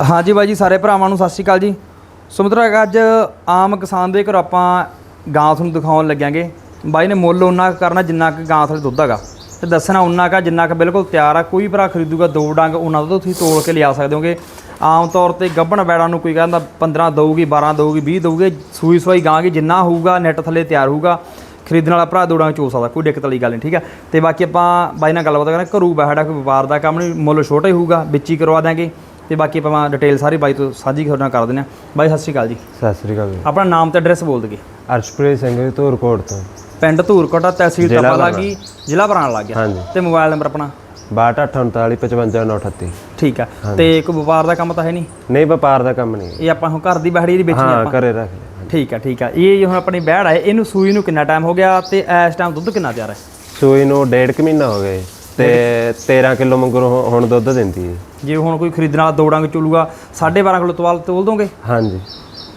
ਹਾਂਜੀ ਬਾਈ ਜੀ, ਸਾਰੇ ਭਰਾਵਾਂ ਨੂੰ ਸਤਿ ਸ਼੍ਰੀ ਅਕਾਲ ਜੀ। ਸੋ ਮਿੱਤਰੋ ਅੱਜ ਆਮ ਕਿਸਾਨ ਦੇ ਘਰ ਆਪਾਂ ਗਾਂ ਤੁਹਾਨੂੰ ਦਿਖਾਉਣ ਲੱਗਿਆਂਗੇ। ਬਾਈ ਨੇ ਮੁੱਲ ਉਹਨਾਂ ਕੁ ਕਰਨਾ ਜਿੰਨਾ ਕੁ ਗਾਂ ਥਲੇ ਦੁੱਧ ਹੈਗਾ। ਤੇ ਦੱਸਣਾ ਉਹਨਾਂ ਕਾ ਜਿੰਨਾ ਕੁ ਬਿਲਕੁਲ ਤਿਆਰ ਆ। ਕੋਈ ਭਰਾ ਖਰੀਦੂਗਾ ਦੋ ਡੰਗ ਉਹਨਾਂ ਤੋਂ ਤੁਸੀਂ ਤੋਲ ਕੇ ਲਿਆ ਸਕਦੇ ਹੋਗੇ। ਆਮ ਤੌਰ ਤੇ ਗੱਭਣ ਬੈੜਾਂ ਨੂੰ ਕੋਈ ਕਹਿੰਦਾ 15 ਦਊਗੀ 12 ਦਊਗੀ 20 ਦਊਗੀ, ਸੂਈ ਸਵਾਈ ਗਾਂ ਕੀ ਜਿੰਨਾ ਹੋਊਗਾ ਨੈਟ ਥੱਲੇ ਤਿਆਰ ਹੋਊਗਾ। ਖਰੀਦਣ ਵਾਲਾ ਭਰਾ ਦੋ ਡੰਗ ਚੋ ਸਕਦਾ, ਕੋਈ ਦਿੱਕਤ ਵਾਲੀ ਗੱਲ ਨਹੀਂ, ਠੀਕ ਹੈ ਤੇ ਬਾਕੀ ਆਪਾਂ ਬਾਈ ਨਾਲ ਗੱਲਬਾਤ ਕਰਾਂਗੇ। ਘਰੂ ਬੈਠਾ ਕੋਈ ਵਪਾਰ ਦਾ ਕੰਮ ਨਹੀਂ, ਮੁੱਲ ਛੋਟਾ ਹੀ ਹੋਊਗਾ, ਵਿੱਚ ਹੀ ਕਰਵਾ ਦਾਂਗੇ ਤੇ ਬਾਕੀ ਆਪਾਂ ਡਿਟੇਲ ਸਾਰੀ ਬਾਈ ਤੋਂ ਸਾਂਝੀ ਤੁਹਾਡੇ ਨਾਲ ਕਰ ਦਿੰਦੇ ਹਾਂ। ਬਾਈ ਸਤਿ ਸ਼੍ਰੀ ਅਕਾਲ ਜੀ। ਸਤਿ ਸ੍ਰੀ ਅਕਾਲ ਜੀ। ਆਪਣਾ ਨਾਮ ਤੇ ਐਡਰੈਸ ਬੋਲ ਦਗੇ ਅਰਸ਼ਪ੍ਰੀਤ ਸਿੰਘ ਜੀ ਧੂਰਕੋਟ ਤੋਂ। ਪਿੰਡ ਧੂਰਕੋਟਾ ਤਹਿਸੀਲ ਜ਼ਿਲ੍ਹਾ ਟੱਪਾ। ਲੱਗੀ ਜ਼ਿਲ੍ਹਾ ਬਰਾਣਾ ਲੱਗ ਗਿਆ। ਹਾਂਜੀ। ਤੇ ਮੋਬਾਈਲ ਨੰਬਰ ਆਪਣਾ? 6238559938 ਠੀਕ ਹੈ ਤੇ ਕੋਈ ਵਪਾਰ ਦਾ ਕੰਮ ਤਾਂ ਹੈ ਨਹੀਂ? ਨਹੀਂ ਵਪਾਰ ਦਾ ਕੰਮ ਨਹੀਂ। ਇਹ ਆਪਾਂ ਹੁਣ ਘਰ ਦੀ ਬਹਿੜੀ ਦੀ ਵੇਚਣੀ ਹਾਂ ਘਰੇ ਰੱਖ ਲਿਆ। ਠੀਕ ਹੈ ਠੀਕ ਹੈ ਇਹ ਹੁਣ ਆਪਣੀ ਬਹਿੜ ਹੈ ਇਹਨੂੰ ਸੂਈ ਨੂੰ ਕਿੰਨਾ ਟਾਈਮ ਹੋ ਗਿਆ ਤੇ ਇਸ ਟਾਈਮ ਦੁੱਧ ਕਿੰਨਾ ਤਿਆਰ ਹੈ? ਸੂਈ ਨੂੰ ਡੇਢ ਕੁ ਮਹੀਨਾ ਹੋ ਗਏ ਤੇ 13 ਕਿਲੋ ਮੰਗਰੋਂ ਹੁਣ ਦੁੱਧ ਦਿੰਦੀ ਹੈ। ਜੇ ਹੁਣ ਕੋਈ ਖਰੀਦਣ ਵਾਲਾ ਦੋ ਡੰਗ ਚੁਲੂਗਾ 12.5 ਕਿਲੋ ਤਵਾਲ ਤੋਲ ਦੋਗੇ? ਹਾਂਜੀ।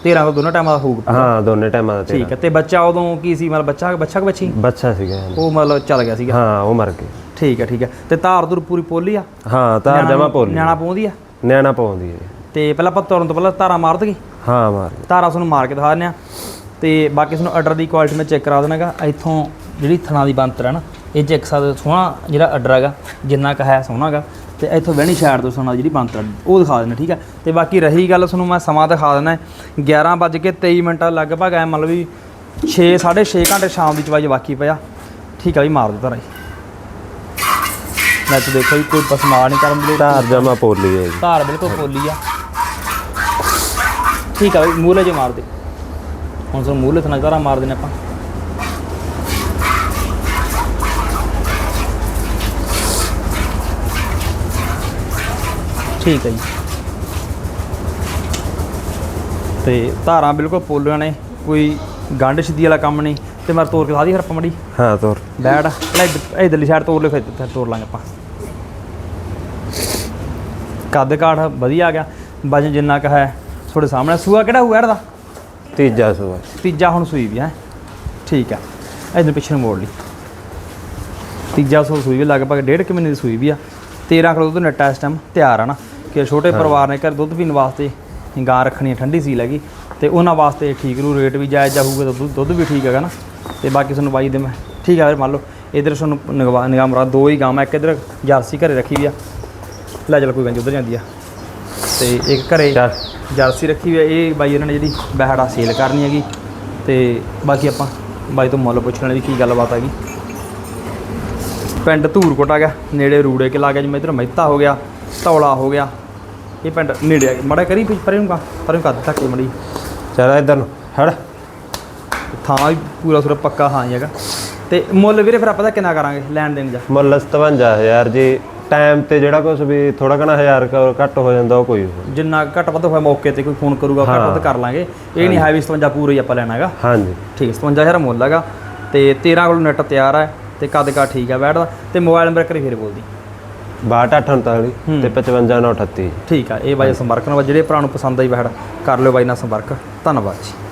13 ਕਿਲੋ ਦੋਨਾਂ ਟਾਈਮਾਂ ਦਾ ਹੋਊਗਾ ਹਾਂ ਦੋਨੇ ਟਾਈਮਾਂ ਦਾ ਠੀਕ ਹੈ ਤੇ ਬੱਚਾ ਉਦੋਂ ਕੀ ਸੀ ਮਤਲਬ ਬੱਚਾ ਬੱਚਾ ਕਿ ਬੱਚੀ? ਬੱਚਾ ਸੀਗਾ। ਉਹ ਮਤਲਬ ਚੱਲ ਗਿਆ ਸੀਗਾ। ਹਾਂ ਉਹ ਮਰ ਗਏ ਠੀਕ ਹੈ ਠੀਕ ਹੈ। ਤੇ ਧਾਰ ਧੁਰ ਪੂਰੀ ਪੋਲੀ ਆ? ਹਾਂ ਤਾਰ ਜਮਾ ਪੋਲੀ ਨਿਆਣਾ ਪਾਉਂਦੀ ਆ? ਨਿਆਣਾ ਪਾਉਂਦੀ ਹੈ। ਤੇ ਪਹਿਲਾਂ ਆਪਾਂ ਤੁਰਨ ਤੋਂ ਪਹਿਲਾਂ ਧਾਰਾ ਮਾਰ ਦਗੇ ਹਾਂ ਮਾਰ। ਧਾਰਾ ਤੁਹਾਨੂੰ ਮਾਰ ਕੇ ਦਿਖਾ ਦਿੰਦੇ ਆ। ਤੇ ਬਾਕੀ ਤੁਹਾਨੂੰ ਆਰਡਰ ਦੀ ਕੁਆਲਿਟੀ ਮੈਂ ਚੈੱਕ ਕਰਾ ਦੇਣਾਗਾ ਇੱਥੋਂ ਜਿਹੜੀ ਥਣਾ ਦੀ ਬੰਤਰ ਹੈ ਨਾ ਇਹ ਚੈੱਕ ਸਕਦੇ ਹੋ, ਸੋਹਣਾ ਜਿਹੜਾ ਆਰਡਰ ਹੈਗਾ ਜਿੰਨਾ ਕੁ ਹੈ ਸੋਹਣਾਗਾ ਤੇ ਇੱਥੋਂ ਵਹਿਣੀ ਸਾਈਡ ਤੋਂ ਸੋਹਣਾ ਜਿਹੜੀ ਬੰਤਰ ਹੈ, ਉਹ ਦਿਖਾ ਦੇਣਾ ਠੀਕ ਹੈ? ਤੇ ਬਾਕੀ ਰਹੀ ਗੱਲ ਤੁਹਾਨੂੰ ਮੈਂ ਸਮਾਂ ਦਿਖਾ ਦੇਣਾ 11 ਵੱਜ ਕੇ 23 ਮਿੰਟ ਲਗਭਗ ਐ ਮਤਲਬ ਵੀ 6 6.5 ਘੰਟੇ ਸ਼ਾਮ ਦੀ ਚਵਾਈ ਬਾਕੀ ਪਿਆ। ਠੀਕ ਹੈ ਵੀ ਮਾਰ ਦਿੱਤਾ ਰਾਈ ਮੈਂ ਤਾਂ ਦੇਖੋ ਜੀ ਕੋਈ ਪਸਮਾ ਨਹੀਂ ਕਰਨ ਦੀ ਤਾਰ ਜਮਾ ਪੋਲੀ ਹੈ ਜੀ। ਧਾਰ ਬਿਲਕੁਲ ਪੋਲੀ ਆ। ਠੀਕ ਆ ਬਈ ਮੂਲੇ ਜੇ ਮਾਰ ਦੇ। ਹੁਣ ਤੁਹਾਨੂੰ ਮੂਲੇ ਥਣਾ ਧਾਰਾ ਮਾਰ ਦੇਣੇ ਆਪਾਂ। ਠੀਕ ਹੈ ਜੀ। ਤੇ ਧਾਰਾਂ ਬਿਲਕੁਲ ਪੋਲੀਆਂ ਨੇ ਕੋਈ ਗੰਢ ਸਿੱਧੀ ਵਾਲਾ ਕੰਮ ਨਹੀਂ। ਤੇ ਮੈਂ ਤੋਰ ਕੇ ਸਾਦੀ ਹਰਪਾ ਮੜੀ। ਹਾਂ ਤੋਰ। ਬੈਠ ਲੈ ਇੱਧ- ਇੱਧਰਲੀ ਸਾਈਡ ਤੋਰ ਲੈ ਫਿਰ ਫਿਰ ਤੋਰ ਲਾਂਗੇ ਆਪਾਂ। ਕੱਦ ਕਾਠ ਵਧੀਆ ਆ ਗਿਆ। ਵਜਨ ਜਿੰਨਾ ਕ ਹੈ ਤੁਹਾਡੇ ਸਾਹਮਣੇ ਸੂਆ ਕਿਹੜਾ ਹੋਇਆ ਇਹਦਾ ਤੀਜਾ ਸੂਆ। ਤੀਜਾ ਹੁਣ ਸੂਈ ਵੀ ਹੈ। ਠੀਕ ਹੈ ਇਧਰ ਪਿੱਛੇ ਨੂੰ ਮੋੜ ਲਈ। ਤੀਜਾ ਸੂਈ ਵੀ ਲਗਭਗ ਡੇਢ ਕੁ ਮਹੀਨੇ ਦੀ ਸੂਈ ਵੀ ਆ। 13 ਕਿਲੋ ਦੁੱਧ ਨੱਟਾ ਇਸ ਟਾਈਮ ਤਿਆਰ ਆ ਨਾ। ਕਿ ਛੋਟੇ ਪਰਿਵਾਰ ਨੇ ਘਰ ਦੁੱਧ ਪੀਣ ਵਾਸਤੇ ਗਾਂ ਰੱਖਣੀ ਹੈ, ਠੰਡੀ ਸੀ ਲੱਗੀ ਤੇ ਉਹਨਾਂ ਵਾਸਤੇ ਠੀਕ ਰੂ ਰੇਟ ਵੀ ਜਾਇਜ਼ ਜਾਊਗਾ ਤਾਂ ਦੁੱਧ- ਦੁੱਧ ਵੀ ਠੀਕ ਹੈਗਾ ਨਾ। ਤੇ ਬਾਕੀ ਤੁਹਾਨੂੰ ਬਾਈ ਦੇ ਮੈਂ ਠੀਕ ਹੈ ਫਿਰ ਮੰਨ ਲਓ ਇਧਰ ਤੁਹਾਨੂੰ ਨਿਗਾਹ ਨਿਗਾਹ ਮਰਾ ਦੋ ਹੀ ਗਾਂ ਮੈਂ ਇੱਕ ਇਧਰ ਜਰਸੀ ਘਰੇ ਰੱਖੀ ਵੀ ਆ। ਲੈ ਚੱਲ ਕੋਈ ਨੀ, ਉਧਰ ਜਾਂਦੀ ਆ। ਤੇ ਇੱਕ ਘਰੇ ਜਰਸੀ ਰੱਖੀ ਹੋਈ ਹੈ ਇਹ ਬਾਈ ਉਹਨਾਂ ਨੇ ਜਿਹੜੀ ਬਹਿੜਾ ਸੇਲ ਕਰਨੀ ਹੈਗੀ। ਤੇ ਬਾਕੀ ਆਪਾਂ ਬਾਈ ਤੋਂ ਮੁੱਲ ਪੁੱਛ ਲੈਣਾ ਵੀ ਕੀ ਗੱਲਬਾਤ ਹੈਗੀ। ਪਿੰਡ ਧੂਰਕੋਟ ਆ ਗਿਆ ਨੇੜੇ ਰੂੜੇ ਕੇ ਲਾ ਗਿਆ ਜਿਵੇਂ ਇਧਰ ਮਹਿਤਾ ਹੋ ਗਿਆ ਧੌਲਾ ਹੋ ਗਿਆ। ਇਹ ਪਿੰਡ ਨੇੜੇ ਆ ਮੜਾ ਕਰੀ ਪਰੇ ਨੂੰ ਕਾ ਪਰੇ ਨੂੰ ਕਰ ਦਿੱਤਾ ਕਿ ਮੜੀ। ਚਲ ਇਧਰ ਨੂੰ ਹੜ ਥਾਂ ਵੀ ਪੂਰਾ ਸੂਰਾ ਪੱਕਾ ਹਾਂ ਹੀ ਹੈਗਾ। ਤੇ ਮੁੱਲ ਵੀਰੇ ਫਿਰ ਆਪਾਂ ਦਾ ਕਿੰਨਾ ਕਰਾਂਗੇ ਲੈਣ ਦੇਣ ਜਾ ਮੁੱਲ 57000 ਜੀ। ਟਾਈਮ ਤੇ ਜਿਹੜਾ ਕੁਝ ਵੀ ਥੋੜਾ ਘਣਾ ਹਜ਼ਾਰ ਘੱਟ ਹੋ ਜਾਂਦਾ ਉਹ ਕੋਈ। ਜਿੰਨਾ ਘੱਟ ਵੱਧ ਹੋਇਆ ਮੌਕੇ ਤੇ ਕੋਈ ਫੋਨ ਕਰੂਗਾ ਘੱਟ ਵੱਧ ਕਰ ਲਾਂਗੇ। ਇਹ ਨਹੀਂ ਹੈ ਵੀ 57 ਪੂਰਾ ਹੀ ਆਪਾਂ ਲੈਣਾ ਹੈਗਾ। ਹਾਂਜੀ। ਠੀਕ ਹੈ 57000 ਮੁੱਲ ਹੈਗਾ। ਤੇ 13 ਕੋਲ ਨੈਟ ਤਿਆਰ ਹੈ ਤੇ ਕੱਦ ਕਾ ਠੀਕ ਹੈ ਬੈਠਦਾ। ਤੇ ਮੋਬਾਈਲ ਨੰਬਰ ਕਰੀ ਫਿਰ ਬੋਲਦੀ। 6248 ਤੇ 55938 ਠੀਕ ਆ ਇਹ ਬਾਈ ਸੰਪਰਕ ਨਾਲ ਜਿਹੜੇ ਭਰਾ ਨੂੰ ਪਸੰਦ ਆਈ ਬੈਠ ਕਰ ਲਿਓ ਬਾਈ ਨਾਲ ਸੰਪਰਕ। ਧੰਨਵਾਦ ਜੀ।